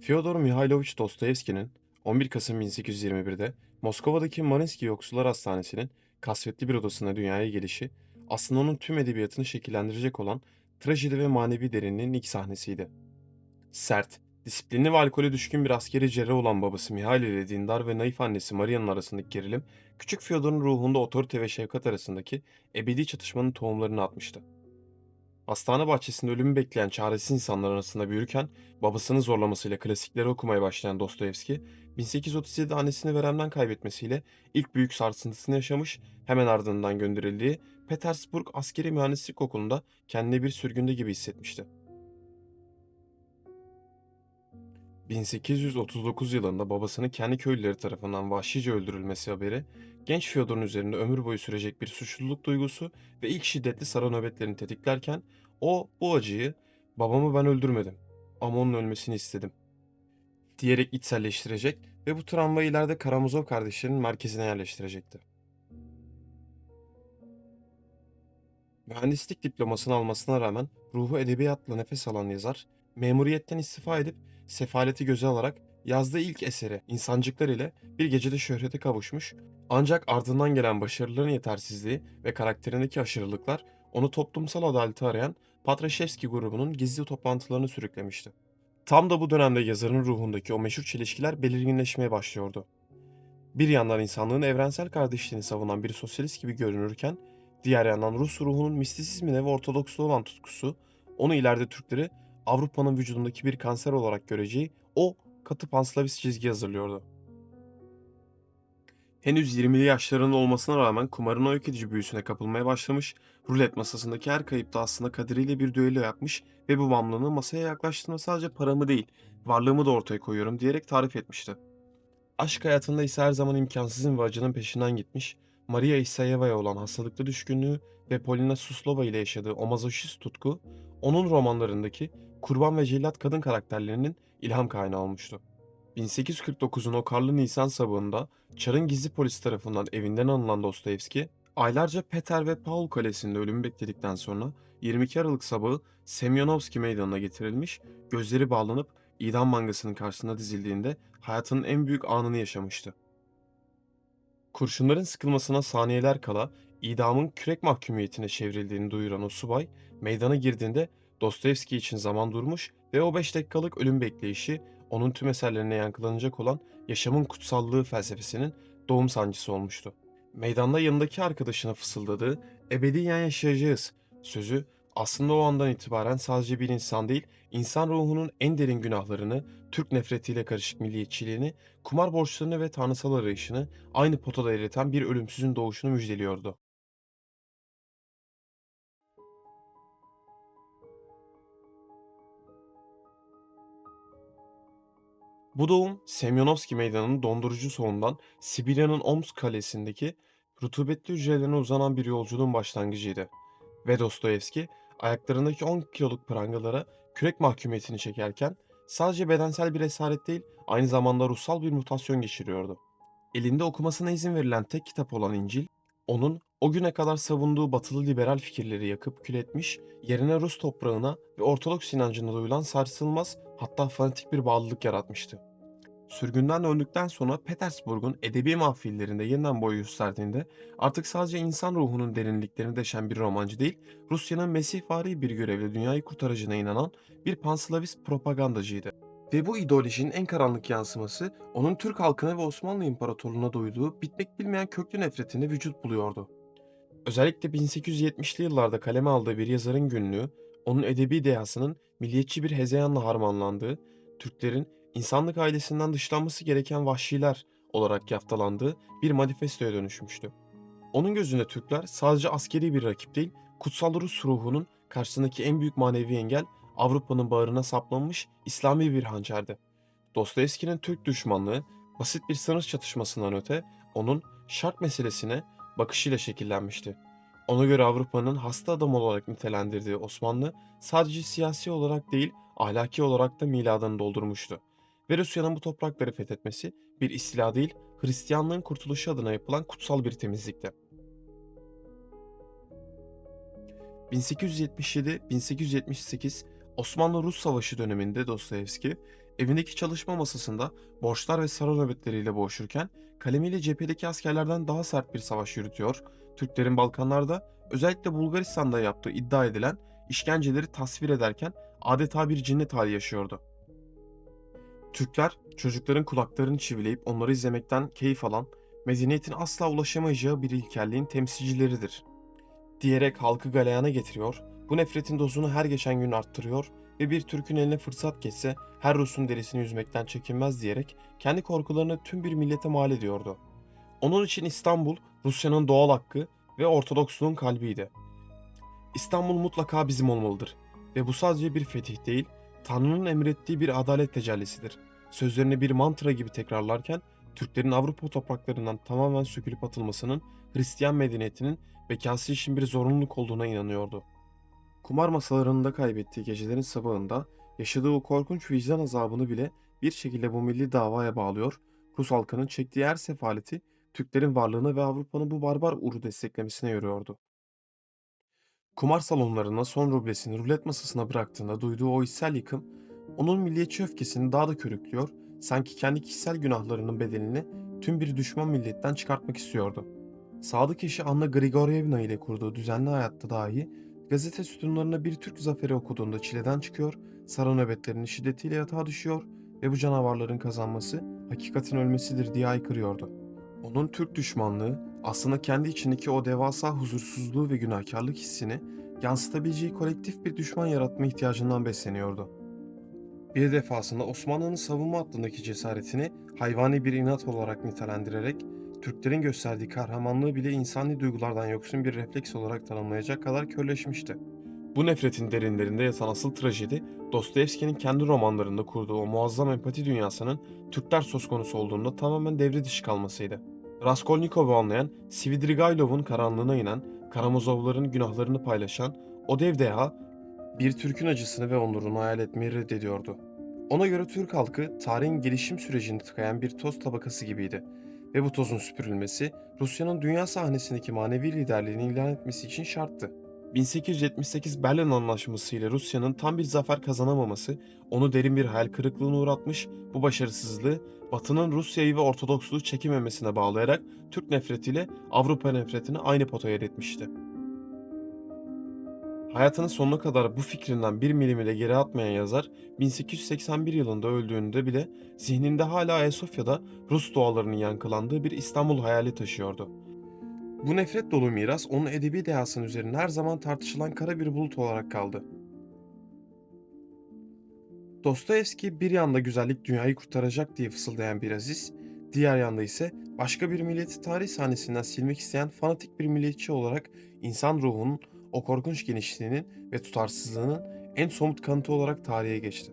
Fyodor Mihailovich Dostoyevski'nin 11 Kasım 1821'de Moskova'daki Mariinsky Yoksullar Hastanesi'nin kasvetli bir odasına dünyaya gelişi, aslında onun tüm edebiyatını şekillendirecek olan trajedi ve manevi derinliğin ilk sahnesiydi. Sert, disiplinli ve alkole düşkün bir askeri cerrah olan babası Mihail ile dindar ve naif annesi Maria'nın arasındaki gerilim, küçük Fyodor'un ruhunda otorite ve şefkat arasındaki ebedi çatışmanın tohumlarını atmıştı. Hastane bahçesinde ölümü bekleyen çaresiz insanlar arasında büyürken babasının zorlamasıyla klasikleri okumaya başlayan Dostoyevski, 1837'de annesini veremden kaybetmesiyle ilk büyük sarsıntısını yaşamış, hemen ardından gönderildiği Petersburg Askeri Mühendislik Okulu'nda kendini bir sürgünde gibi hissetmişti. 1839 yılında babasının kendi köylüleri tarafından vahşice öldürülmesi haberi, genç Fyodor'un üzerinde ömür boyu sürecek bir suçluluk duygusu ve ilk şiddetli sara nöbetlerini tetiklerken, o bu acıyı "Babamı ben öldürmedim ama onun ölmesini istedim." diyerek içselleştirecek ve bu travmayı ileride Karamazov kardeşlerinin merkezine yerleştirecekti. Mühendislik diplomasını almasına rağmen ruhu edebiyatla nefes alan yazar, memuriyetten istifa edip sefaleti göze alarak yazdığı ilk eseri İnsancıklar ile bir gecede şöhrete kavuşmuş ancak ardından gelen başarıların yetersizliği ve karakterindeki aşırılıklar onu toplumsal adaleti arayan Patrashevski grubunun gizli toplantılarını sürüklemişti. Tam da bu dönemde yazarın ruhundaki o meşhur çelişkiler belirginleşmeye başlıyordu. Bir yandan insanlığın evrensel kardeşliğini savunan bir sosyalist gibi görünürken, diğer yandan Rus ruhunun mistisizmine ve ortodoksluğu olan tutkusu, onu ileride Türkleri Avrupa'nın vücudundaki bir kanser olarak göreceği o katı panslavist çizgi hazırlıyordu. Henüz 20'li yaşlarında olmasına rağmen kumarın o edici büyüsüne kapılmaya başlamış, rulet masasındaki her kayıpta aslında kaderiyle bir düello yapmış ve bu bağımlılığını masaya yaklaştığında sadece paramı değil, varlığımı da ortaya koyuyorum diyerek tarif etmişti. Aşk hayatında ise her zaman imkansızın ve acının peşinden gitmiş, Maria Isayeva'ya olan hastalıklı düşkünlüğü ve Polina Suslova ile yaşadığı o mazoşist tutku, onun romanlarındaki kurban ve cellat kadın karakterlerinin ilham kaynağı olmuştu. 1849'un o karlı Nisan sabahında Çar'ın gizli polis tarafından evinden alınan Dostoyevski, aylarca Peter ve Paul Kalesi'nde ölümü bekledikten sonra 22 Aralık sabahı Semyonovski meydanına getirilmiş, gözleri bağlanıp idam mangasının karşısına dizildiğinde hayatının en büyük anını yaşamıştı. Kurşunların sıkılmasına saniyeler kala idamın kürek mahkumiyetine çevrildiğini duyuran o subay meydana girdiğinde Dostoyevski için zaman durmuş ve o 5 dakikalık ölüm bekleyişi onun tüm eserlerine yankılanacak olan yaşamın kutsallığı felsefesinin doğum sancısı olmuştu. Meydanda yanındaki arkadaşına fısıldadığı ebediyen yaşayacağız sözü aslında o andan itibaren sadece bir insan değil, insan ruhunun en derin günahlarını, Türk nefretiyle karışık milliyetçiliğini, kumar borçlarını ve tanrısal arayışını aynı potada eriten bir ölümsüzün doğuşunu müjdeliyordu. Bu doğum Semyonovski Meydanı'nın dondurucu soğuğundan Sibirya'nın Omsk Kalesi'ndeki rutubetli hücrelerine uzanan bir yolculuğun başlangıcıydı. Ve Dostoyevski ayaklarındaki 10 kiloluk prangalara kürek mahkumiyetini çekerken sadece bedensel bir esaret değil aynı zamanda ruhsal bir mutasyon geçiriyordu. Elinde okumasına izin verilen tek kitap olan İncil, onun o güne kadar savunduğu batılı liberal fikirleri yakıp kül etmiş, yerine Rus toprağına ve Ortodoks inancına duyulan sarsılmaz hatta fanatik bir bağlılık yaratmıştı. Sürgünden döndükten sonra Petersburg'un edebi mahfillerinde yeniden boy gösterdiğinde artık sadece insan ruhunun derinliklerini deşen bir romancı değil, Rusya'nın mesihvari bir görevle dünyayı kurtaracağına inanan bir panslavist propagandacıydı. Ve bu ideolojinin en karanlık yansıması onun Türk halkına ve Osmanlı İmparatorluğu'na duyduğu bitmek bilmeyen köklü nefretinde vücut buluyordu. Özellikle 1870'li yıllarda kaleme aldığı bir yazarın günlüğü, onun edebi dehasının milliyetçi bir hezeyanla harmanlandığı, Türklerin insanlık ailesinden dışlanması gereken vahşiler olarak yaftalandığı bir manifestoya dönüşmüştü. Onun gözünde Türkler sadece askeri bir rakip değil, kutsal Rus ruhunun karşısındaki en büyük manevi engel Avrupa'nın bağrına saplanmış İslami bir hançerdi. Dostoyevski'nin Türk düşmanlığı basit bir sınır çatışmasından öte onun şart meselesine bakışıyla şekillenmişti. Ona göre Avrupa'nın hasta adam olarak nitelendirdiği Osmanlı sadece siyasi olarak değil ahlaki olarak da miladını doldurmuştu ve Rusya'nın bu toprakları fethetmesi bir istila değil, Hristiyanlığın kurtuluşu adına yapılan kutsal bir temizlikti. 1877-1878 Osmanlı-Rus Savaşı döneminde Dostoyevski, evindeki çalışma masasında borçlar ve saray nöbetleriyle boğuşurken kalemiyle cephedeki askerlerden daha sert bir savaş yürütüyor, Türklerin Balkanlarda özellikle Bulgaristan'da yaptığı iddia edilen işkenceleri tasvir ederken adeta bir cinnet hali yaşıyordu. Türkler çocukların kulaklarını çivileyip onları izlemekten keyif alan, medeniyetin asla ulaşamayacağı bir ilkelliğin temsilcileridir. Diyerek halkı galeyana getiriyor, bu nefretin dozunu her geçen gün arttırıyor ve bir Türk'ün eline fırsat geçse her Rus'un derisini yüzmekten çekinmez diyerek kendi korkularını tüm bir millete mal ediyordu. Onun için İstanbul, Rusya'nın doğal hakkı ve Ortodoksluğun kalbiydi. İstanbul mutlaka bizim olmalıdır ve bu sadece bir fetih değil, Tanrı'nın emrettiği bir adalet tecellisidir. Sözlerini bir mantra gibi tekrarlarken Türklerin Avrupa topraklarından tamamen sökülüp atılmasının Hristiyan medeniyetinin bekası için bir zorunluluk olduğuna inanıyordu. Kumar masalarında kaybettiği gecelerin sabahında yaşadığı o korkunç vicdan azabını bile bir şekilde bu milli davaya bağlıyor, Rus halkının çektiği her sefaleti Türklerin varlığına ve Avrupa'nın bu barbar uru desteklemesine yoruyordu. Kumar salonlarına son rublesini rulet masasına bıraktığında duyduğu o içsel yıkım, onun milliyetçi öfkesini daha da körüklüyor, sanki kendi kişisel günahlarının bedelini tüm bir düşman milletten çıkartmak istiyordu. Sadık eşi Anna Grigoryevna ile kurduğu düzenli hayatta dahi gazete sütunlarına bir Türk zaferi okuduğunda çileden çıkıyor, sarı nöbetlerinin şiddetiyle yatağa düşüyor ve bu canavarların kazanması hakikatin ölmesidir diye aykırıyordu. Onun Türk düşmanlığı aslında kendi içindeki o devasa huzursuzluğu ve günahkarlık hissini yansıtabileceği kolektif bir düşman yaratma ihtiyacından besleniyordu. Bir defasında Osmanlı'nın savunma hattındaki cesaretini hayvani bir inat olarak nitelendirerek Türklerin gösterdiği kahramanlığı bile insani duygulardan yoksun bir refleks olarak tanımlayacak kadar körleşmişti. Bu nefretin derinlerinde yatan asıl trajedi, Dostoyevski'nin kendi romanlarında kurduğu o muazzam empati dünyasının Türkler söz konusu olduğunda tamamen devre dışı kalmasıydı. Raskolnikov'u anlayan, Svidrigailov'un karanlığına inen, Karamazovların günahlarını paylaşan o dev deha bir Türk'ün acısını ve onurunu hayal etmeyi reddediyordu. Ona göre Türk halkı tarihin gelişim sürecini tıkayan bir toz tabakası gibiydi ve bu tozun süpürülmesi Rusya'nın dünya sahnesindeki manevi liderliğini ilan etmesi için şarttı. 1878 Berlin Anlaşması ile Rusya'nın tam bir zafer kazanamaması onu derin bir hayal kırıklığına uğratmış, bu başarısızlığı Batı'nın Rusya'yı ve Ortodoksluğu çekememesine bağlayarak Türk nefretiyle Avrupa nefretini aynı potaya eritmişti. Hayatının sonuna kadar bu fikrinden bir milim bile geri atmayan yazar, 1881 yılında öldüğünde bile zihninde hala Ayasofya'da Rus dualarının yankılandığı bir İstanbul hayali taşıyordu. Bu nefret dolu miras onun edebi dehasının üzerine her zaman tartışılan kara bir bulut olarak kaldı. Dostoyevski bir yanda güzellik dünyayı kurtaracak diye fısıldayan bir aziz, diğer yanda ise başka bir milleti tarih sahnesinden silmek isteyen fanatik bir milliyetçi olarak insan ruhunun o korkunç genişliğinin ve tutarsızlığının en somut kanıtı olarak tarihe geçti.